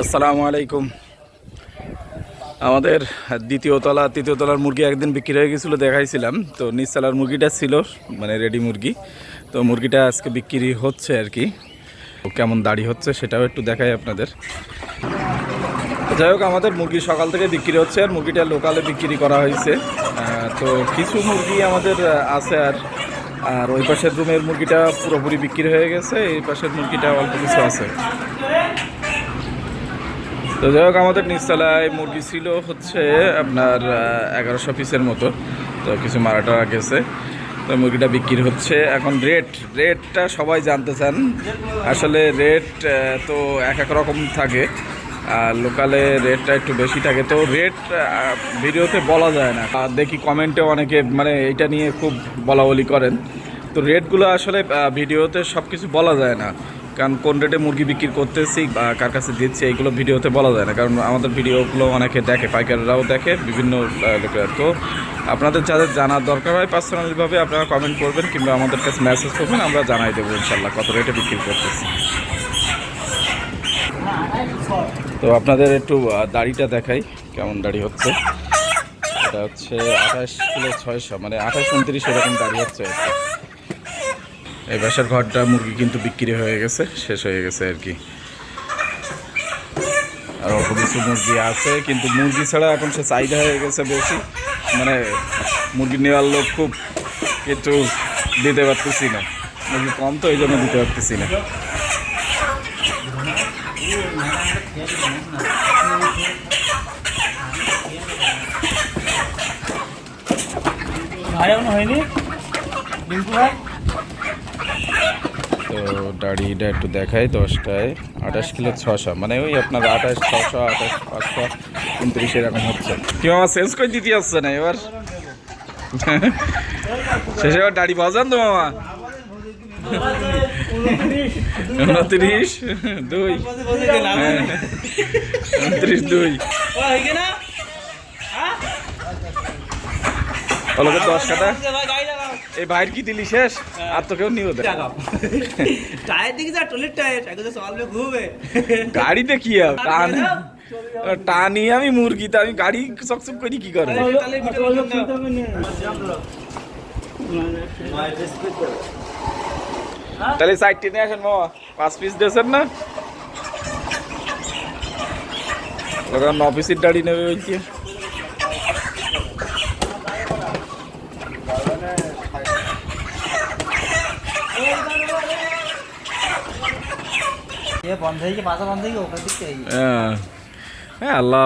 আসসালামু আলাইকুম। আমাদের দ্বিতীয় তলা, তৃতীয় তলার মুরগি একদিন বিক্রি হয়ে গেছিল, দেখাইছিলাম। তো নিচতলার মুরগিটা ছিল মানে রেডি মুরগি। তো মুরগিটা আজকে বিক্রি হচ্ছে আর কি। কেমন দাড়ি হচ্ছে সেটাও একটু দেখাই আপনাদের। যাই হোক, আমাদের মুরগি সকাল থেকে বিক্রি হচ্ছে আর মুরগিটা লোকালে বিক্রি করা হয়েছে। তো কিছু মুরগি আমাদের আছে আর আর ওই পাশের রুমের মুরগিটা পুরোপুরি বিক্রি হয়ে গেছে, এই পাশের মুরগিটা অল্প কিছু আছে। তো যাই হোক, আমাদের নিচতলায় মুরগি ছিল হচ্ছে আপনার এগারোশো পিসের মতো, তো কিছু মারাটা গেছে। তো মুরগিটা বিক্রি হচ্ছে। এখন রেট রেটটা সবাই জানতে চান। আসলে রেট তো এক এক রকম থাকে। আর লোকালে রেটটা একটু বেশি থাকে। তো রেট ভিডিওতে বলা যায় না। দেখি কমেন্টে অনেকে মানে এটা নিয়ে খুব বলা বলি করেন। তো রেটগুলো আসলে ভিডিওতে সব কিছু বলা যায় না। কারণ কোন রেটে মুরগি বিক্রি করতেছি বা কার কাছে দিচ্ছি, এইগুলো ভিডিওতে বলা যায় না। কারণ আমাদের ভিডিওগুলো অনেকে দেখে, পাইকাররাও দেখে, বিভিন্ন লোকেরা। তো আপনাদের যাদের জানার দরকার হয় পার্সোনালিভাবে আপনারা কমেন্ট করবেন কিংবা আমাদের কাছে মেসেজ করবেন, আমরা জানাই দেবো ইনশাল্লাহ কত রেটে বিক্রি করতেছি। তো আপনাদের একটু দাড়িটা দেখাই কেমন দাড়ি হচ্ছে। এটা হচ্ছে আঠাশ কিলো ছয়শো মানে আঠাশ উনত্রিশ এরকম দাড়ি হচ্ছে। এই বাসার ঘরটা মুরগি কিন্তু বিক্রি হয়ে গেছে, শেষ হয়ে গেছে আর কি। আর অল্প কিছু মুরগি আছে, কিন্তু মুরগি ছাড়া এখন সে চাহিদা হয়ে গেছে বেশি। মানে মুরগি নেওয়ার লোক খুব কিন্তু দিতে পারতেছি না। মুরগি কম তো, এই জন্য দিতে পারতেছি না। ভাই হয়নি? ডিম্পু ভাই? তো দাড়িটা একটু দেখাই দশটায়। আঠাশ কিলো ছশো মানে ওই আপনার আঠাশ, ছশো, আঠাশ, পাঁচশো, উনত্রিশ এরকম হচ্ছে। কি আমার চেঞ্জ করে দিতে আসছে না এবার? শেষে এবার দাড়ি বাজান তো মামা। উনত্রিশ, দুই। উনত্রিশ, দুই। দশ কাটা এই বাইর কি দিলি শেষ? আর তো কেউ নিও দেয় টায়ার দিকে যা টলির টায়ার। আগে তো চলবে ঘুরবে গাড়িতে কি হবে টান টানি আমি মুরগি তো আমি গাড়ি চকচক করি কি করব তাহলে সাইডটি নিয়ে আসেন মামা পাঁচ পিস দিয়েছেন না? ওরা ন পিসের গাড়ি নেবে বলছে। হয়ে আল্লাহ,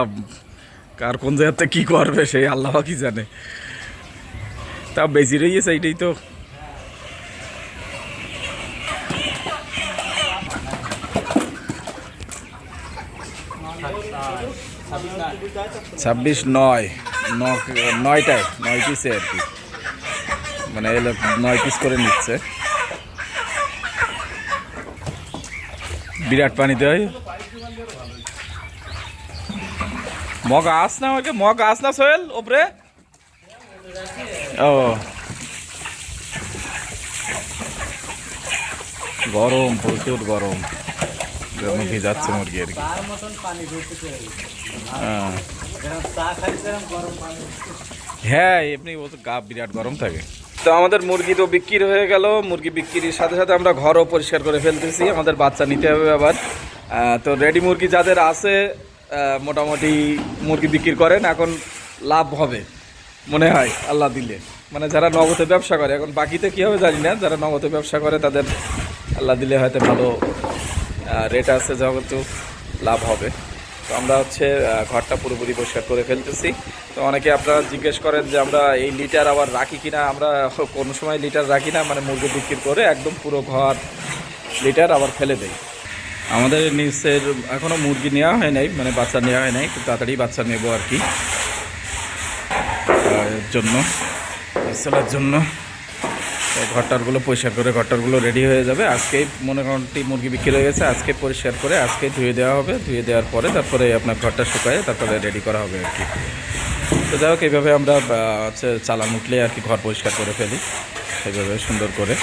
কার কোন জায়গাতে কি করবে সেই আল্লাহ কি জানে? তা বেশি রয়েছে এইটাই তো। ছাব্বিশ নয় নয়টায়, নয় পিসে আর কি। মানে এলো, নয় পিস করে নিচ্ছে। বিরাট পানি দেয়। মগ আস না আমাকে, মগ আস না সোহেল, ওপরে। ও। গরম, প্রচুর গরম। যেমন ভিজাচ্ছে মুরগি আর কি। হ্যাঁ। হ্যাঁ এমনি ও গা বিরাট গরম থাকে। তো আমাদের মুরগি তো বিক্রি হয়ে গেল। মুরগি বিক্রির সাথে সাথে আমরা ঘরও পরিষ্কার করে ফেলতেছি। আমাদের বাচ্চা নিতে হবে আবার। তো রেডি মুরগি যাদের আছে মোটামুটি মুরগি বিক্রি করেন, এখন লাভ হবে, মনে হয়, আল্লাহ দিলে। মানে যারা নগদে ব্যবসা করে, এখন বাকিতে কী হবে জানি না, যারা নগদে ব্যবসা করে, তাদের আল্লাহ দিলে হয়তো ভালো রেট আছে, যেহেতু লাভ হবে। তো আমরা হচ্ছে ঘরটা পুরোপুরি পরিষ্কার করে ফেলতেছি। তো অনেকে আপনারা জিজ্ঞেস করেন যে আমরা এই লিটার আবার রাখি কিনা? আমরা কোনো সময় লিটার রাখি না? মানে মুরগি বিক্রি করে একদম পুরো ঘর লিটার আবার ফেলে দেই। আমাদের নিচের এখনও মুরগি নেওয়া হয় নাই মানে বাচ্চা নেওয়া হয় নাই, খুব তাড়াতাড়ি বাচ্চা নেব আর কি। জন্য জন্য। ঘরটারগুলো পরিষ্কার করে ঘরটারগুলো রেডি হয়ে যাবে। আজকেই মনে করেনটি মুরগি বিক্রি হয়ে গেছে, আজকে পরিষ্কার করে আজকে ধুয়ে দেওয়া হবে। ধুয়ে দেওয়ার পরে তারপরে আপনার ঘরটা শুকায় তারপরে রেডি করা হবে আর কি। তো যাই হোক, এইভাবে আমরা হচ্ছে চালান উঠলে আর কি ঘর পরিষ্কার করে ফেলি। সেইভাবে সুন্দর করে।